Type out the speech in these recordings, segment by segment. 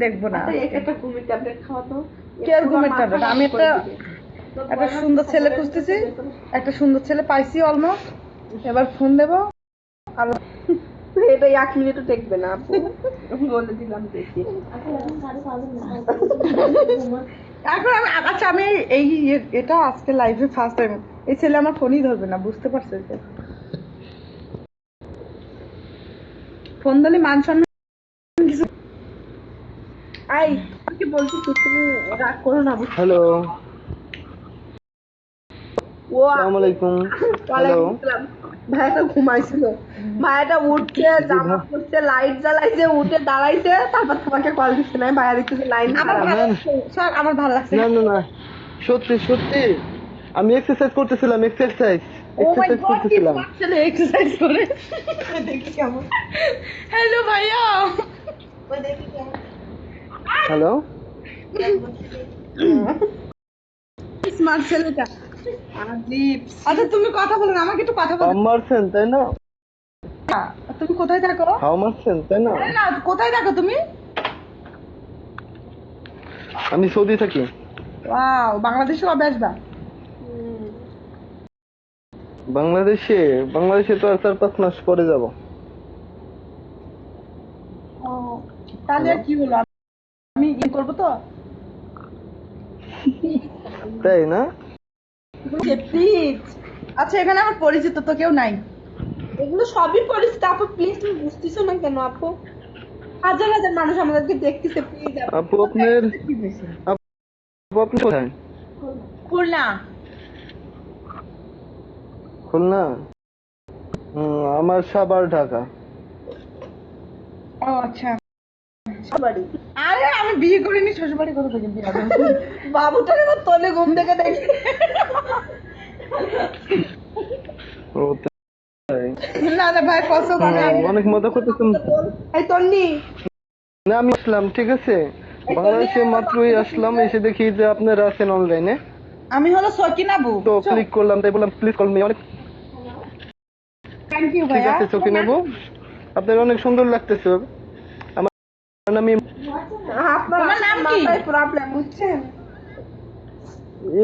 দেখব না। ঘুমের ট্যাবলেট? আমি একটা- একটা সুন্দর ছেলে খুঁজতেছি। একটা সুন্দর ছেলে পাইছি অলমোস্ট এবার ফোন দেবো। আর এটা এক মিনিটও টেকবে না আমি বলে দিলাম দেখি। এখন আমি আচ্ছা আমি এই এটা আজকে লাইভে ফার্স্ট টাইম এই ছেলে আমার ফোনই ধরবে না বুঝতে পারছেন তো? ফোন দিলে মান সম্মান কিছু আই কি বলছি তো তুমি? রাগ করো না বুঝছ? হ্যালো ও আসসালামু আলাইকুম। হ্যালো। ভাইয়াটা ঘুমাইছিল। ভাইয়াটা উঠছে জামা পড়ছে লাইট জ্বালাইছে উঠে দাঁড়াইছে তারপর তোমাকে কল দিচ্ছে না ভাইয়া দেখতেছে লাইন আমার ভালো স্যার আমার ভালো লাগছে। না না না। সত্যি সত্যি। আমি এক্সারসাইজ করতেছিলাম এক্সারসাইজ এক্সারসাইজ করতেছিলাম। এক্সারসাইজ করে? দেখি কেমন। হ্যালো ভাইয়া। হ্যালো স্মার্ট ছেলেটা। আচ্ছা তুমি কথা বলো না আমাকে একটু কথা বলো। তাই না? তুমি কোথায় থাকো? হাও মারছেন তাই না? না কোথায় থাকো তুমি? আমি সৌদি থাকি। ওয়াও বাংলাদেশে কবে আসবা? বাংলাদেশে বাংলাদেশে তো আর চার পাঁচ মাস পরে যাব। তাহলে কি হলো? আমি ই করব তো? তাই না? প্লিজ আচ্ছা এখানে আমার পরিচিত তো কেউ নাই। এগুলো সবই পরিচিত। আপু প্লিজ তুমি বুঝতেছো না কেন আপু? হাজার হাজার মানুষ আমাদেরকে দেখতেছে প্লিজ আপু। আপনার আপু আপনি কোথায়? খুলনা। খুলনা? আমার সাবার ঢাকা। ও আচ্ছা। সবারই আরে আমি বিয়ে করিনি শ্বশুরবাড়ি করে থেকে বিয়ে হবে? বাবুটাকে তো তোলে ঘুম থেকে দেখি। না না ভাই কষ্ট করে অনেক মজা করতেছেন। এই তন্নি। না আমি আসলাম ঠিক আছে? বাংলাদেশে মাত্রই আসলাম এসে দেখি যে আপনারা আছেন অনলাইনে আমি হলো সকিনাবু তো ক্লিক করলাম তাই বললাম প্লিজ কল মি অনেক থ্যাংক ইউ ঠিক ভাইয়া। আছে চোখে নেব আপনার অনেক সুন্দর লাগতেছে। নাম আপনার নাম কি? প্রবলেম বুঝছেন?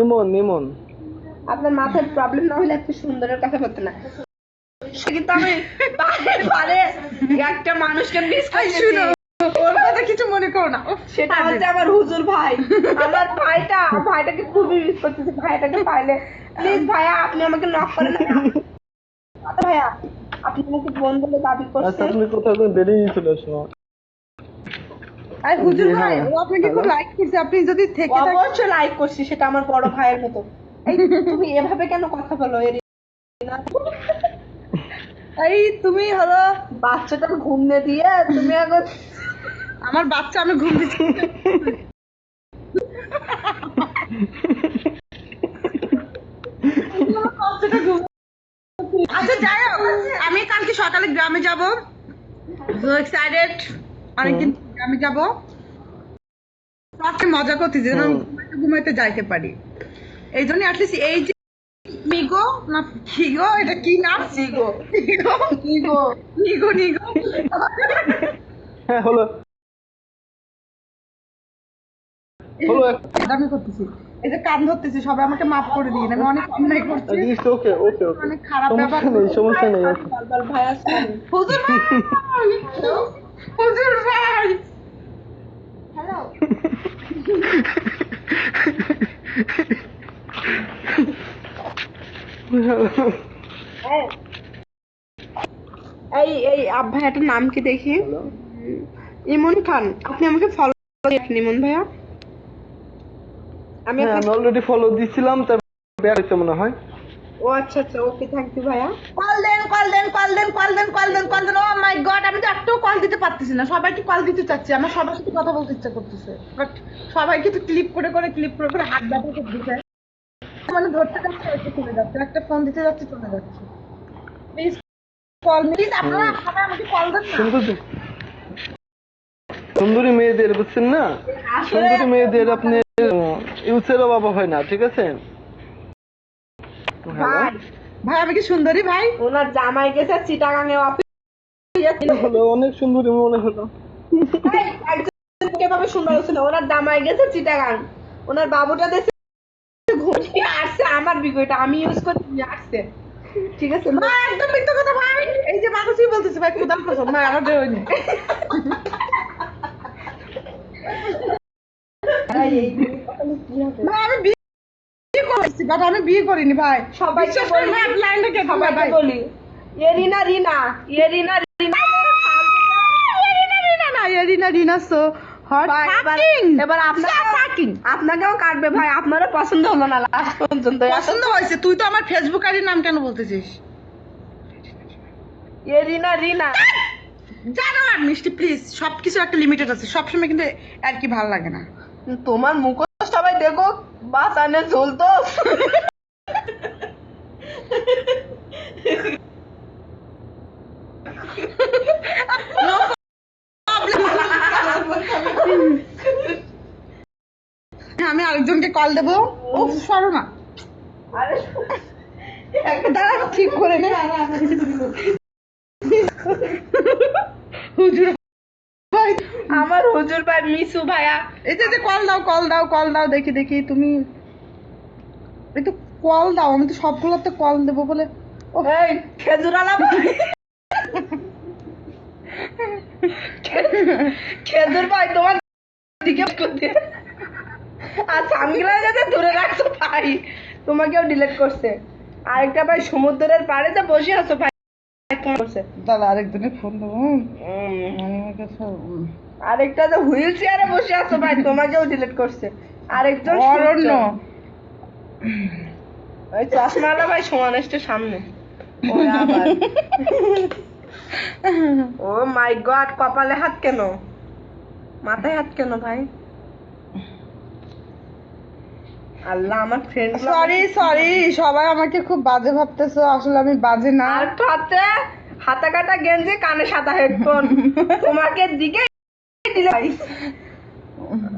ইমন ইমন। আপনার মাথায় প্রবলেম না হলে একটু সুন্দরের কথা বলতে না। কিন্তু আমি বারে বারে একটা মানুষকে মিস শুনো ওর কথা কিছু মনে করো না। সেটা হচ্ছে আমার হুজুর ভাই। আমার ভাইটা ভাইটাকে খুবই মিস করতেছে। ভাইটাকে পাইলে প্লিজ ভাইয়া আপনি আমাকে নক করেন। না আচ্ছা ভাইয়া আপনি আমাকে বোন বলে দাবি আচ্ছা করছেন? আপনি কোথাও বেরিয়ে চলে আসুন। আর হুজুর ভাই হ্যাঁ। ও আপনাকে খুব লাইক করছে আপনি যদি থেকে থাকেন অবশ্যই লাইক করছি সেটা আমার বড় ভাইয়ের মতো। এই তুমি এভাবে কেন কথা বলো এর এই তুমি হলো বাচ্চাটার ঘুমনে দিয়ে তুমি এখন আমার বাচ্চা আমি ঘুম দিচ্ছি ঘুম- আচ্ছা যাই হোক আমি কালকে সকালে গ্রামে যাব। সো এক্সাইটেড অনেকদিন গ্রামে যাব। আজকে মজা করতেছি যেন। ঘুমাইতে ঘুমাইতে যাইতে পারি। এই জন্য অ্যাটলিস্ট এই যে মিগো না খিগো এটা কি নাম? জিগো নিগো নিগো নিগো। হ্যাঁ হলো। হলো আমি করতেছি। এই যে কান ধরতেছি সবাই আমাকে মাফ করে দিন আমি অনেক অন্যায় করছি। ওকে ওকে ওকে অনেক খারাপ সমস্যা নেই সমস্যা নেই হুজুর হুজুর ভাই। হ্যালো এই এই আব ভাইয়াটার নাম কি দেখি? ইমন খান আপনি আমাকে ফলো করেন ইমন ভাইয়া? আমি হ্যাঁ অলরেডি ফলো দিছিলাম তার হয়েছে মনে হয়। ও আচ্ছা আচ্ছা ওকে থ্যাংক ইউ ভাইয়া। কল দেন কল দেন কল দেন কল দেন কল দেন কল দেন। ও মাই গড আমি তো একটাও কল দিতে পারতেছি না। সবাইকে কল দিতে চাচ্ছি। আমার সবার সাথে কথা বলতে ইচ্ছা করতেছে। বাট সবাইকে তো ক্লিপ করে করে ক্লিপ করে করে হাত ব্যথা করতেছে। মানে ধরতে যাচ্ছে চলে যাচ্ছে। একটা ফোন দিতে যাচ্ছে চলে যাচ্ছে। প্লিজ কল প্লিজ আপনারা সবাই আমাকে কল দেন না। সুন্দর। সুন্দরী মেয়েদের বুঝছেন না? সুন্দরী মেয়েদের আপনি ইউসের অভাব হয় না ঠিক আছে? ভাই ভাই আমি কি সুন্দরী ভাই? ওনার জামাই গেছে চিটাগাঙে অফিস হলো অনেক সুন্দরী মনে হলো। একজন সুন্দর ছিল ওনার দামাই গেছে চিটাগাং। ওনার বাবুটা দেশে ঘুমিয়ে আসছে আমার বিগয়টা। আমি ইউজ করতে আসছে। ঠিক আছে মা একদম মিথ্যা কথা ভাই এই যে মানুষই বলতেছে ভাই কোদাল কসম মা আমি বিয়ে করেছি বাট আমি বিয়ে করিনি ভাই। বিশ্বাস বলি। কেটে ভাই ভাই। বলি এ রিনা রিনা। এ রিনা রিনা রিনা রিনা না রিনা রিনা সো এবার- ফাকিং এবার আপনাকে ফাকিং আপনাকেও কাটবে ভাই আপনারও পছন্দ হলো না লাস্ট পর্যন্ত। পছন্দ হয়েছে তুই তো আমার ফেসবুক আইডির নাম কেন বলতেছিস? এ রিনা। রিনা জানো আর মিষ্টি প্লিজ সবকিছু একটা লিমিটেড আছে সবসময় কিন্তু আর কি ভালো লাগে না। তোমার মুখোশ সবাই দেখো বাসানে ঝুলতো আমি আরেকজনকে কল দেবো। ও সরো না। দাঁড়া ঠিক করে নে। হুজুর ভাই আমার হুজুর ভাই মিসু ভাইয়া। এই যে কল দাও কল দাও কল দাও দেখি দেখি তুমি এই তো কল দাও আমি তো সবগুলোতে কল দেবো বলে। ও এই খেজুরালা ভাই। খেজুর ভাই তোমার দিকে আর সানগ্লাস যাতে ধরে রাখছো ভাই। তোমাকেও ডিলেট করছে। আরেকটা ভাই সমুদ্রের পাড়ে যে বসে আছো ভাই। ফোন করছে? ফোন দেবো আমার কাছে আরেকটা যে হুইল চেয়ারে বসে আছো ভাই তোমাকেও ডিলিট করছে। আরেকজন অরণ্য। ওই চশমাওয়ালা ভাই সমান এসছে সামনে। ও মাই গড কপালে হাত কেন? মাথায় হাত কেন ভাই? আল্লাহ আমার ফ্রেন্ড সরি সরি সবাই আমাকে খুব বাজে ভাবতেছো আসলে আমি বাজে না। আর তো হাতে হাতা কাটা গেঞ্জি কানে সাদা হেডফোন তোমাকে দিকে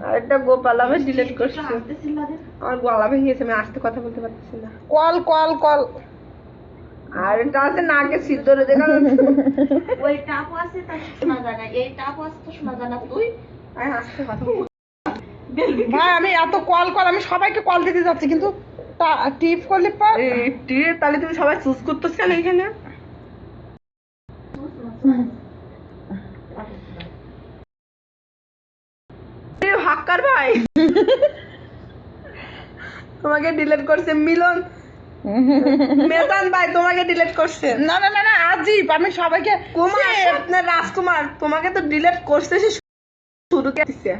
আরেকটা গোপালা ভাই ডিলিট করছে। আমার গলা ভেঙে গেছে আমি আস্তে কথা বলতে পারতেছি না। Call call call. আর এটা আছে নাকে সিদ্ধরে দেখা ওই টাপু আছে তা শোনা যায় না। এই টাপু আছে তো শোনা যায় না। তুই? আমি আস্তে কথা ভাই আমি এত কল কল আমি সবাইকে কল দিতে যাচ্ছি কিন্তু তা টিপ করলে পার টিয়ে তাহলে তুমি সবাই চুজ করতেছ কেন এখানে হাক্কার ভাই। তোমাকে ডিলিট করছে মিলন। মেজান ভাই তোমাকে ডিলিট করছে। না না না না আজিব আমি সবাইকে কুমার রাজকুমার তোমাকে তো ডিলেট করছে সে শুরু দিছে।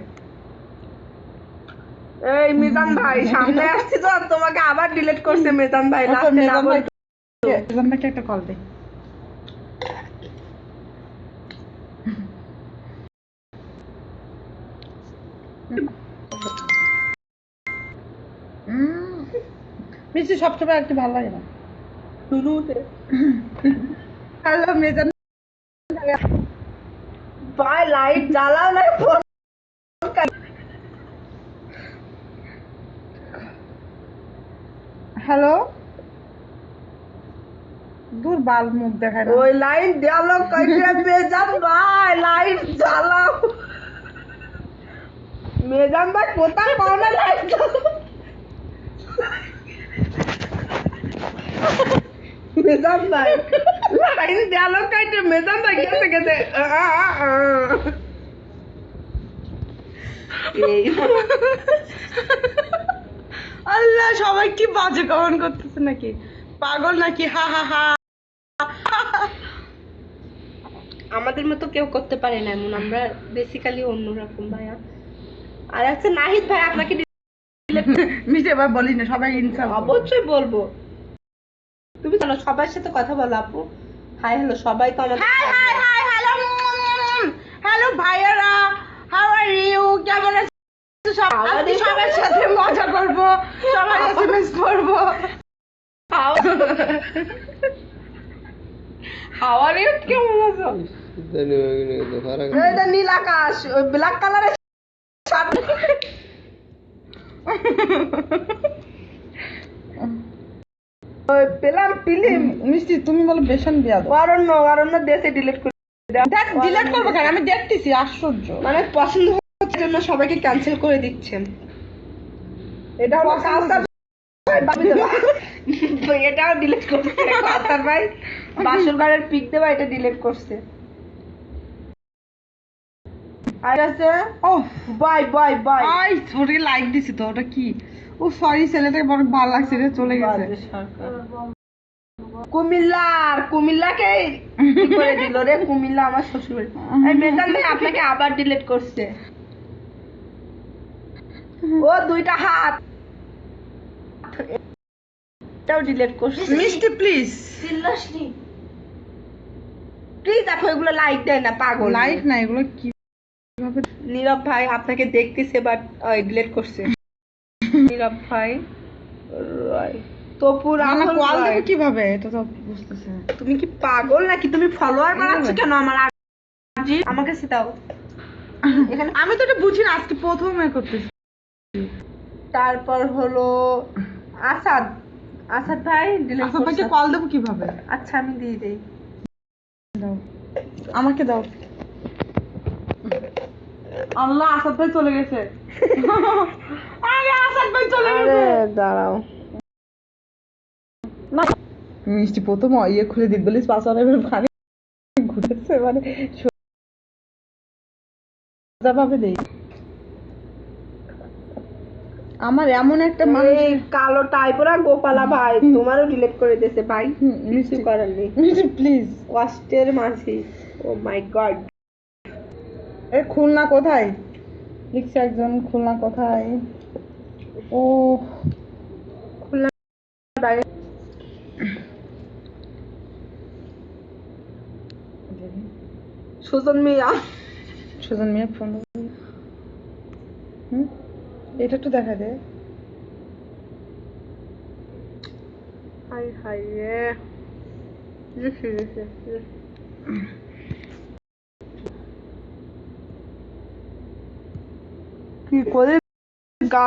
এই মিজান ভাই সামনে আসছি তো তোমাকে আবার ডিলিট করছে মিজান ভাই আচ্ছা, মেজান ভাই-। ভাইকে একটা কল দে। মিষ্টি সবসময় একটু ভালো লাগে না। হ্যালো মেজান ভাই। লাইট জ্বালাও না ফোন হ্যালো? দূর বাল মুখ দেখায় ওই লাইট জ্বালাও কইতে মেজান ভাই লাইট জ্বালাও মেজান ভাই, কোথায় পাও না লাইট মেজান ভাই লাইট জ্বালাও কইতে মেজান ভাই, গেছে গেছে। এই আল্লাহ সবাই কি বাজে কমেন্ট করতেছে নাকি? পাগল নাকি? হা হা হা। আমাদের মতো কেউ করতে পারে না এমন আমরা বেসিক্যালি অন্যরকম ভাইয়া। আর একটা নাহিদ ভাই আপনাকে মিষ্টি এবার বলি না সবাই ইনসাল অবশ্যই বলব। তুমি জানো সবার সাথে কথা বলো আপু। হাই হ্যালো সবাই তো আমাদের হ্যালো হ্যালো ভাইয়ারা হাউ আর ইউ কেমন আছো? সবার সাথে মজা করব সবার এসএমএস করব। হাওয়ার কেমন আছো এটা নীল আকাশ ওই ব্ল্যাক কালারের পেলাম ফিলিম মিষ্টি তুমি বলো বেসন বিয়া দাও। অরণ্য অরণ্য দেশে ডিলিট করে দেখ ডিলিট করব কেন? আমি দেখতেছি আশ্চর্য। মানে পছন্দ জন্য সবাইকে ক্যান্সেল করে দিচ্ছেন। এটা হলো কাউসার ভাই বাবি দেবা। তো এটাও ডিলিট করছে। কাউসার ভাই বাসর পিক দেবা এটা ডিলিট করছে। আর আছে ও বাই বাই বাই আই ওটাকে লাইক দিছি তো ওটা কি? ও সরি ছেলেটাকে বড় ভালো লাগছে রে চলে গেছে। কুমিল্লার কুমিল্লাকে করে দিল রে? কুমিল্লা আমার শ্বশুর আপনাকে আবার ডিলিট করছে। ও দুইটা হাত। এটাও ডিলিট করছে। মিষ্টি প্লিজ চিল্লাসনি। প্লিজ দেখো এগুলো লাইক দেয় না পাগল। লাইক না এগুলো কি নীরব ভাই আপনাকে দেখতেছে বাট ডিলিট করছে। নীরব ভাই রায়। তপুর রাহুল কল। দেবো কীভাবে? এটা তো বুঝতেছে। তুমি কি পাগল নাকি? তুমি ফলোয়ার বানাচ্ছ কেন আমার আজি আমাকে সেটাও এখানে আমি তো এটা বুঝি না আজকে প্রথমে করতেছি। তারপর হলো আসাদ। আসাদ ভাই ডিলিট আসাদ ভাইকে কল দেবো কীভাবে? আচ্ছা আমি দিয়ে দেই। দাও। আমাকে দাও। আল্লাহ আসাদ ভাই চলে গেছে। আরে আসাদ ভাই চলে গেছে। দাঁড়াও। মিষ্টি প্রথম ইয়ে খুলে দিক বলিস পাশারে ভাবে ঘুরেছে মানে সোজা ভাবে দেই। আমার এমন একটা মানুষ এই কালো টাইপরা গোপালা ভাই তোমারও ডিলিট করে দিয়েছে ভাই। কিছু করার নেই। প্লিজ কষ্টের মাঝে। ও মাই গড এ খুলনা কোথায়? লিখছে একজন খুলনা কোথায়? ও। খুলনা সুজন মিয়া। সুজন মিয়া ফোন এটা একটু দেখা দে হাই হাই রে। লিখে কি করে গা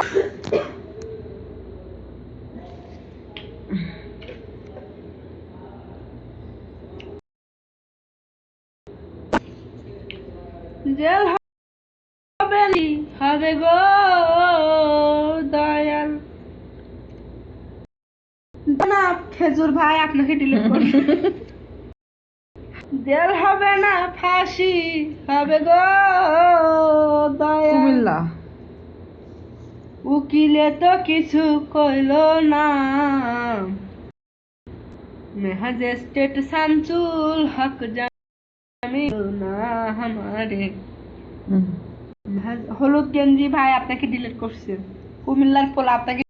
জেল হবে নি হবে গো দয়াল না খেজুর ভাই আপনাকে ডিলিট করছে জেল হবে না ফাঁসি হবে গো কুমিল্লা। উকিলে তো কিছু কইল না। মেহাজেস্টেট শামসুল হক জামি না আমারে। হলুদ গেঞ্জি ভাই আপনাকে ডিলিট করছে। কুমিল্লার পোলা আপনাকে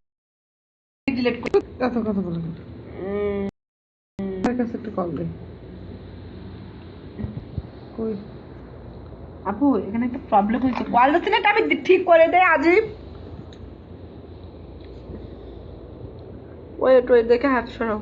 ডিলিট করছে। এত কথা বলে কাছে একটু কল দে কই? আপু এখানে একটা প্রবলেম হয়েছে। কল দিচ্ছে না আমি ঠিক করে দেয় আজই ওয়েট ওয়েট দেখে হাত সরাও।